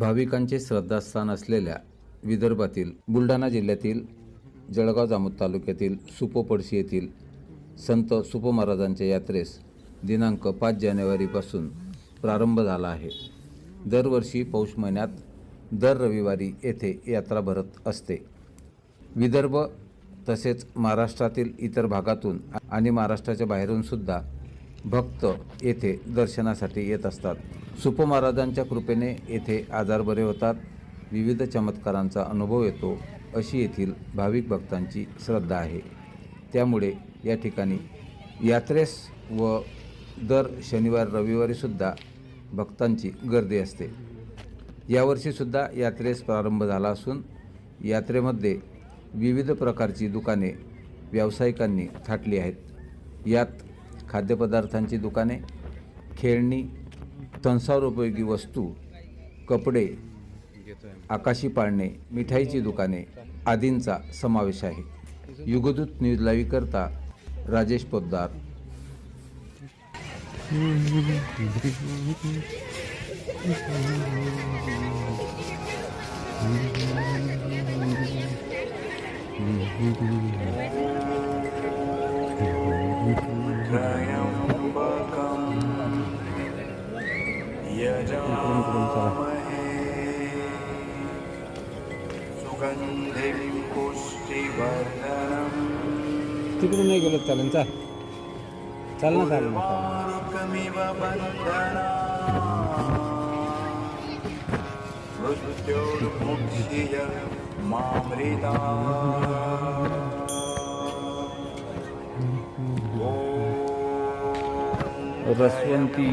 भाविकांचे श्रद्धास्थान असलेल्या विदर्भातील बुलढाणा जिल्ह्यातील जळगाव जामोद तालुक्यातील सुपोपडशी येथील संत सुप महाराजांच्या यात्रेस दिनांक पाच जानेवारीपासून प्रारंभ झाला आहे. दरवर्षी पौष महिन्यात दर रविवारी येथे यात्रा भरत असते. विदर्भ तसेच महाराष्ट्रातील इतर भागातून आणि महाराष्ट्राच्या बाहेरून सुद्धा भक्त येथे दर्शनासाठी येत असतात. सुप महाराजांच्या कृपेने येथे आजार बरे होतात. विविध चमत्कारांचा अनुभव येतो अशी येथील भाविक भक्तांची श्रद्धा आहे. त्यामुळे या ठिकाणी यात्रेस व दर शनिवार रविवारीसुद्धा भक्तांची गर्दी असते. यावर्षीसुद्धा यात्रेस प्रारंभ झाला असून यात्रेमध्ये विविध प्रकारची दुकाने व्यावसायिकांनी थाटली आहेत. यात खाद्यपदार्थांची दुकाने खेळणी संसारोपयोगी वस्तू कपडे आकाशी पाळणे मिठाईची दुकाने आदींचा समावेश आहे. युगदूत न्यूज लाईव्हकरता राजेश पोद्दार. यजामहे सुगन्धिं पुष्टिवर्धनम् तिकडून नाही गेलो चालेल चाल चाल ना चाल ना चाल उर्वारुकमिव बन्धना रसवंती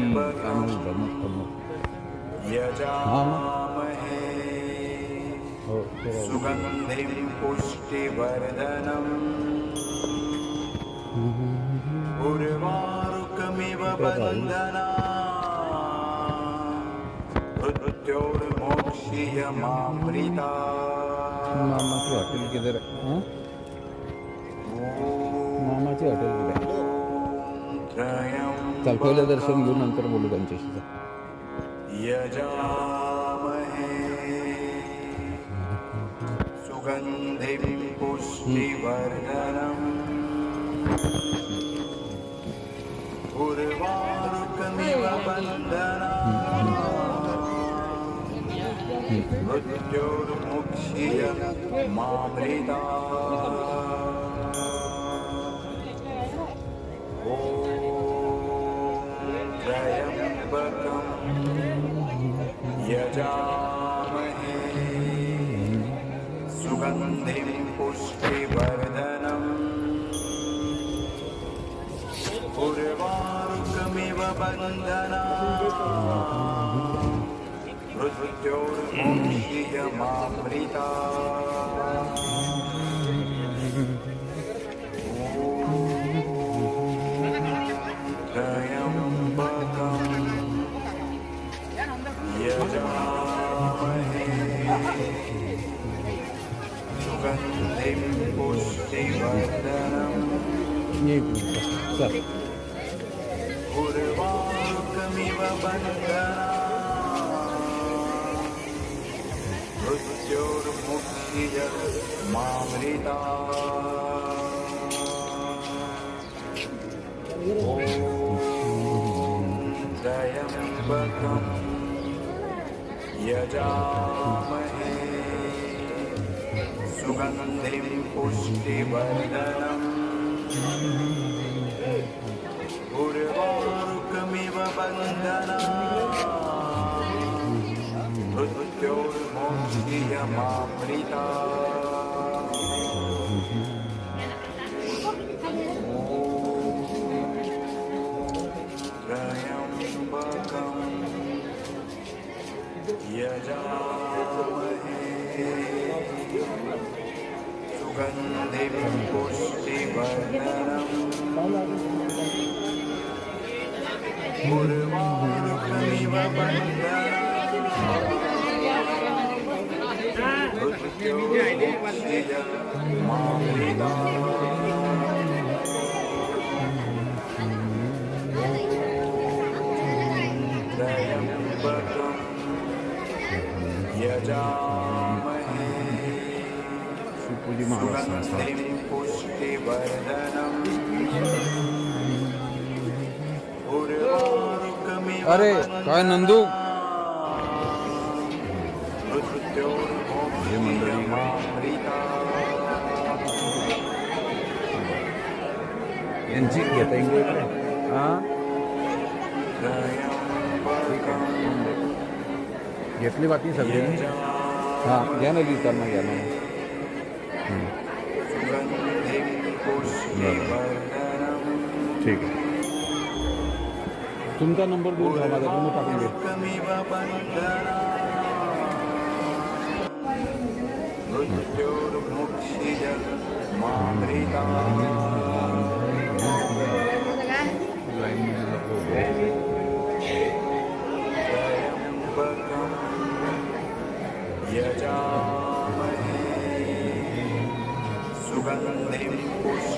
यजामहे हो ते राहू. सुगन्धिं पुष्टिवर्धनम् उर्वारुकमिव बन्धना मृत्योर्मोक्षीय मामृता मामाची हॉटेल किधर आहे? हं? मामाची हॉटेल कुठे आहे? चल पहिलं दर्शन घेऊ नंतर बोलू त्यांच्याशी चल. यजामहे। सुगन्धिं पुष्टिवर्धनम्। उर्वारुकमिव बन्धना मृत्योर्मुक्षीय मामृता। ॐ यजामहे सुगन्धिं पुष्टिवर्धनम्। उर्वारुकमिव बन्धना। मृत्योर्मुक्षीय सुगन्धिं पुष्टिवर्धनम् एक बन्धना मृत्योर्मुक्षीय मामृता ॐ त्र्यम्बकम् यजामहे सुगन्धिं पुष्टिवर्धनम्। उर्वारुकमिव बन्धना मृत्योर्मोक्षीय यजामहे। सुगन्धिं पुष्टिवर्धनम् उर्वारुकमिव बन्धना मृत्योर्मुक्षीय अरे काय नंदू। मृत्योर्मोक्षियमामृता यांची घेता येईल हाँ। घेतली बातमी सगळी हाँ घ्या ना लिहिताना घ्या ना सुगन्धिं तुमचा नंबर देऊन घ्या माझा तुम्ही टाकून घ्या यजामहे सुगन्धिं पुष्प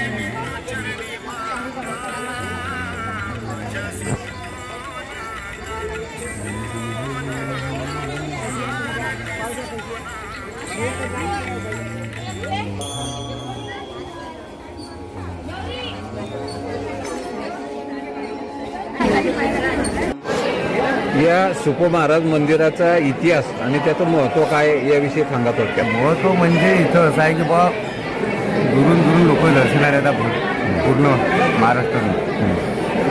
या सुपो महाराज मंदिराचा इतिहास आणि त्याचं महत्त्व काय याविषयी सांगा थोडक्यात. महत्त्व म्हणजे इथं असं आहे की बा दुरून दुरून लोक दर्शनाला येतात पूर्ण- महाराष्ट्रातून.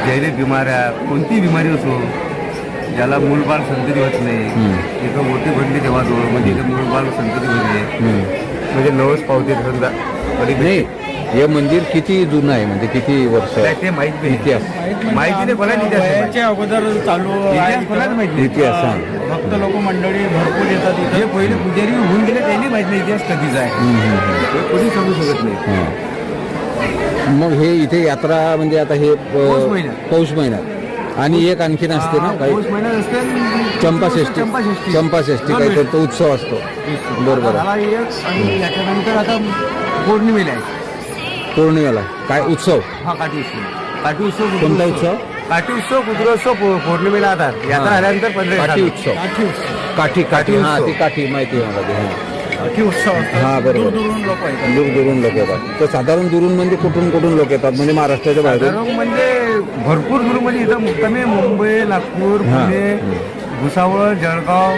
जैले बिमाऱ्या कोणतीही बिमारी असो ज्याला मूलबाळ संतती होत नाही इथं मोठी भरली देवाजवळ म्हणजे इथं मूलबाळ संतती होते म्हणजे नवस पावते समजा. कधी नाही हे मंदिर किती जुनं आहे? म्हणजे किती वर्ष? काय ते माहीत नाही. इतिहास. माहिती नाही. वयाच्या अगोदर चालू इतिहास कोणाला माहीत नाही. इतिहास सांग भक्त लोक मंडळी भरपूर येतात इथे. जे पहिले पुजारी होऊन गेले त्यांनी माहीत नाही इतिहास कधीचा आहे. ते कोणी सांगू शकत नाही. हां. मग हे इथे यात्रा म्हणजे आता हे अ, पौष महिन्यात. पौष महिन्यात आणि एक आणखीन असते ना काही? पौष महिन्यात असते चंपाषष्ठी. चंपाषष्ठी. चंपाषष्ठी. काहीतरी तो उत्सव असतो. बरोबर. आहे. झाला एक आणि याच्यानंतर आता पौर्णिमेला आहे. पौर्णिमेला काय उत्सव हा काठी उत्सव काठी उत्सव कुत्रोत्सव. कोणता उत्सव? काठी उत्सव कुत्रोत्सव पौ- पौर्णिमेला आता यात्रा. झाल्यानंतर पंधरा काठी. उत्सव काठी उत्सव काठी काठी हा. ती काठी माहिती आहे मला ती, हा. काठी उत्सव असतात. हा बरोबर दूरदूरून लोक येतात दूर दुरून लोक येतात तर साधारण दुरून म्हणजे कुठून कुठून लोक येतात म्हणजे महाराष्ट्राच्या बाहेरून साधारण म्हणजे भरपूर दूर म्हणजे इथं मुक्कामी मुंबई नागपूर हा. पुणे भुसावळ जळगाव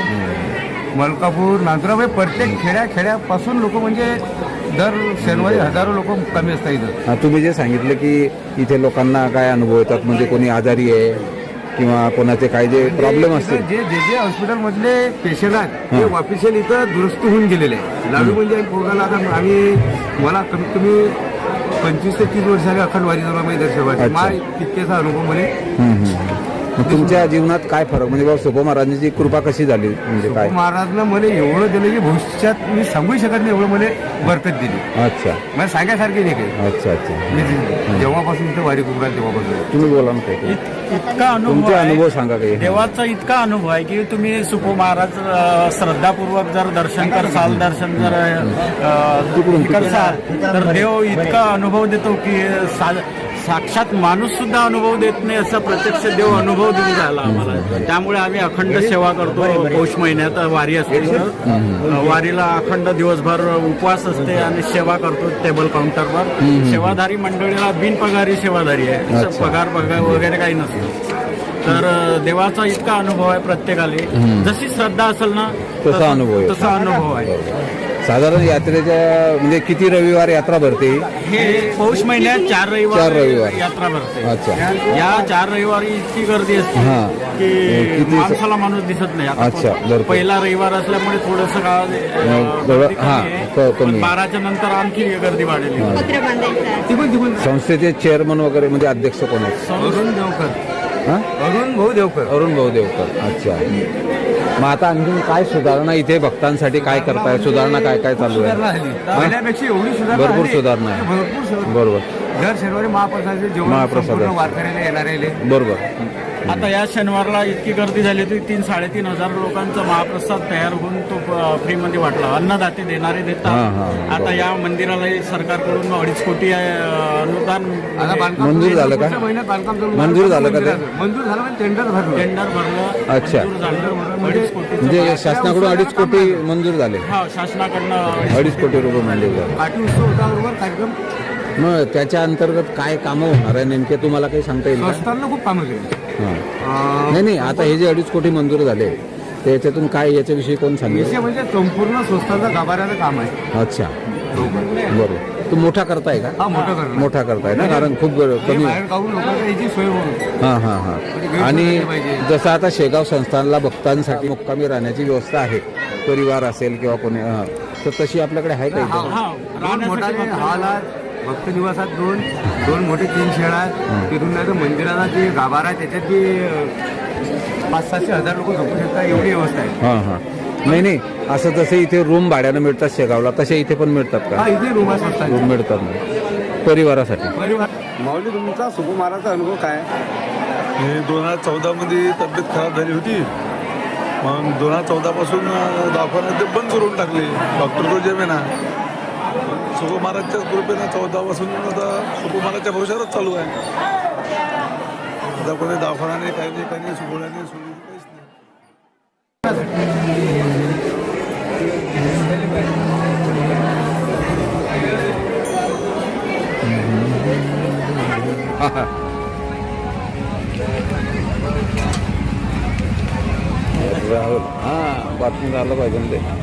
मलकापूर नांदुरा म्हणजे प्रत्येक खेड्या खेड्यापासून लोक म्हणजे दर शनिवारी हजारो लोक मुक्कामी असतात इथं हा, तुम्ही जे सांगितलं की इथे लोकांना काय अनुभव येतात म्हणजे कोणी आजारी आहे किंवा कोणाचे काय जे प्रॉब्लेम असतील जे जे जे हॉस्पिटल मधले पेशंट आहेत हा. ते ऑफिशियल इथं दुरुस्त होऊन गेलेले आहे लाडू म्हणजे एक पोरगाला आता आम्ही मला कमीत कमी पंचवीस ते तीस वर्षाने अखंड वारी झाला माहिती अच्छा. मा तितकेचा अनुभव मला हम्म, हम्म. मग तुमच्या जीवनात काय फरक? म्हणजे बाबा सोपो महाराजांची कृपा कशी झाली? म्हणजे काय? महाराजनं मला एवढं दिलं की भविष्यात मी सांगू शकत नाही एवढं मला बरकत दिली. अच्छा. मला सांगायसारखे नाही काही. अच्छा अच्छा. मी जे- जेव्हापासून इथं वारी करून राहिलो तेव्हापासून. तुम्ही बोला ना काही. इत- इतका अनुभव तुमचे आहे. अनुभव सांगा काही. देवाचा इतका अनुभव आहे की तुम्ही सुपो महाराज अ, श्रद्धापूर्वक जर दर्शन करसाल दर्शन जर अ, तिकडून, करसाल तर देव इतका अनुभव देतो की सा- साक्षात माणूस सुद्धा अनुभव देत नाही असा प्रत्यक्ष देव अनुभव देऊन राहिला आम्हाला. त्यामुळे आम्ही अखंड सेवा करतो. पौष महिन्यात वारी असते. वारीला अखंड दिवसभर उपवास असते आणि सेवा करतो टेबल काउंटरवर. सेवाधारी मंडळीला बिनपगारी सेवाधारी आहे. पगार पगार वगैरे काही नसतं. तर देवाचा इतका अनुभव आहे प्रत्येकाला. जशी श्रद्धा असेल ना तसा अनुभव. तसा अनुभव आहे. साधारण यात्रेच्या म्हणजे किती रविवार यात्रा भरते? हे पौष महिन्यात चार रविवार चार रविवार. यात्रा भरते. अच्छा. या चार रविवारी इतकी गर्दी असते हा. की किती- माणसाला माणूस दिसत नाही. आता अच्छा, भरपूर. पहिला रविवार असल्यामुळे थोडस थोडं- हा, क- कमी आहे. बाराच्या नंतर आणखी गर्दी वाढेल. संस्थेचे चेअरमन वगैरे म्हणजे अध्यक्ष कोण आहेत? वरुण देवकर. हां? अरुण भाऊ देवकर. अरुण भाऊ देवकर. अच्छा. मग आता आणखीन काय सुधारणा इथे भक्तांसाठी काय करताय? सुधारणा काय काय चालू आहे? झाली पहिल्यापेक्षा एवढी सुधारणा भरपूर. सुधारणा आहे. बरोबर. दर शनिवारी महाप्रसादाचे जेवण महाप्रसाद संपूर्ण. वारकऱ्याला येणारे बरोबर आता या शनिवारला इतकी गर्दी झाली होती तीन साडेतीन हजार लोकांचा महाप्रसाद तयार होऊन तो अ, फ्रीमध्ये वाटला अन्नदाते देणारे हां, देतात हां, आता या मंदिरालाही सरकारकडून अडीच कोटी अ, अनुदान आता म्हणजे बांधकाम मंजूर सुरू आहे. झालं का? पुढच्या महिन्यात बांधकाम चालू मंजूर झालं का ते? मंदिराचं. मंजूर झालं टेंडर भरलं टेंडर भरलं अच्छा. मंजूर झालं अडीच कोटीचं म्हणजे शासनाकडून अडीच कोटी मंजूर झाले हा शासनाकडनं अडीच कोटी रुपये मंजूर झाले काठी उत्सव होता बरोबर कार्यक्रम मग त्याच्या अंतर्गत काय कामं होणार आहे? नेमके तुम्हाला काही सांगता येईल का? संस्थांना खूप कामं केली. हां. नाही नाही आता हे जे अडीच कोटी मंजूर झाले त्याच्यातून काय याच्याविषयी कोण विषय सांगेल म्हणजे संपूर्ण संस्थांचा गाभाऱ्याचं काम आहे. अच्छा. बरोबर. तू मोठा करताय का? हा मोठं करणं मोठा करताय ना? कारण खूप गर- हे कमी बाहेर गावून लोकांना याची सोय होईल हां हां हां. आणि जसं आता शेगाव संस्थानला भक्तांसाठी मुक्कामी राहण्याची व्यवस्था आहे. परिवार असेल किंवा कोणी हां. तर तशी आपल्याकडे आहे का इथे? हा. मोठाले हॉल आहेत भक्त निवासात दोन दोन मोठे तीन शेळा आहेत. तिथून नाही तर मंदिराला जे गाभारा आहे त्याच्यात बी अं, पाच सातशे हजार लोक झोपू शकतात एवढी व्यवस्था आहे. हां हां. नाही नाही. असं तसे इथे रूम भाड्यानं मिळतात शेगावला तसे इथे पण मिळतात हा का इथे रूम स्वस्त रूम मिळतात ना परिवारासाठी. परिवार माऊली तुमचा सुकुमाराचा अनुभव काय? हे दोन हजार चौदामध्ये तब्येत खराब झाली होती. मग दोन हजार चौदापासून दवाखान्यात ते बंद करून टाकले. डॉक्टर जमे ना सुगो महाराजच्याच कृपेनं चौदापासून आता सुगो महाराजच्या भविष्यातच चालू आहे. आता कोणी दवाखान्याने काही नाही काही नाही सुगोळ्याने सोडून काहीच नाही. राहुल हां बातमी झालं पाहिजे ते.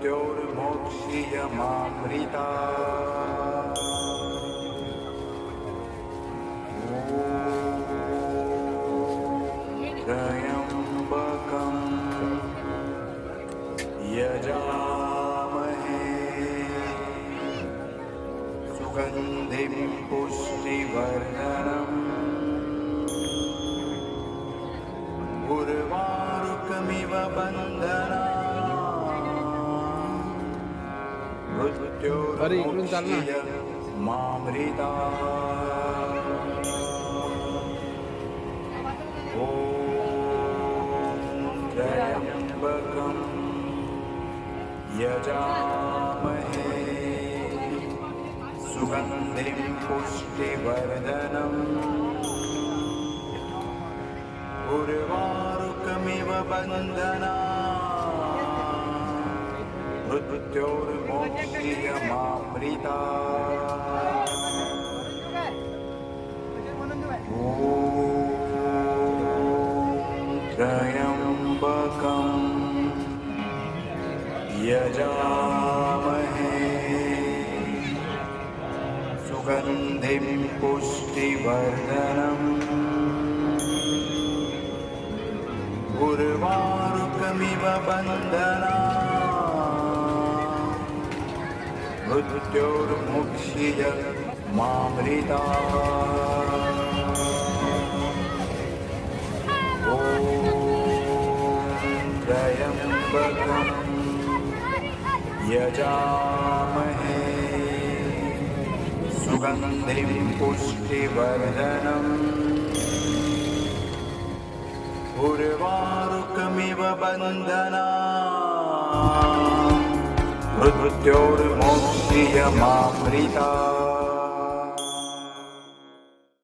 मृत्योर्मोक्षीयमामृता त्र्यम्बकम् यजामहे सुगन्धिं पुष्टिवर्धनम् उर्वारुकमिव बन्धना मृत्योर्मुक्षीय मामृता ॐ त्र्यम्बकम् यजामहे. सुगन्धिं पुष्टिवर्धनम्. उर्वारुकमिव बन्धना मृत्योर्मोक्षीयमामृता ॐ यजामहे। सुगन्धिं पुष्टिवर्धनम्। उर्वारुकमिव बन्धना मृत्योर्मुक्षीय मामृता। ॐ यजामहे सुगन्धिं पुष्टिवर्धनम्। उर्वारुकमिव बन्धना मृत्योर्मोक्ष मामृता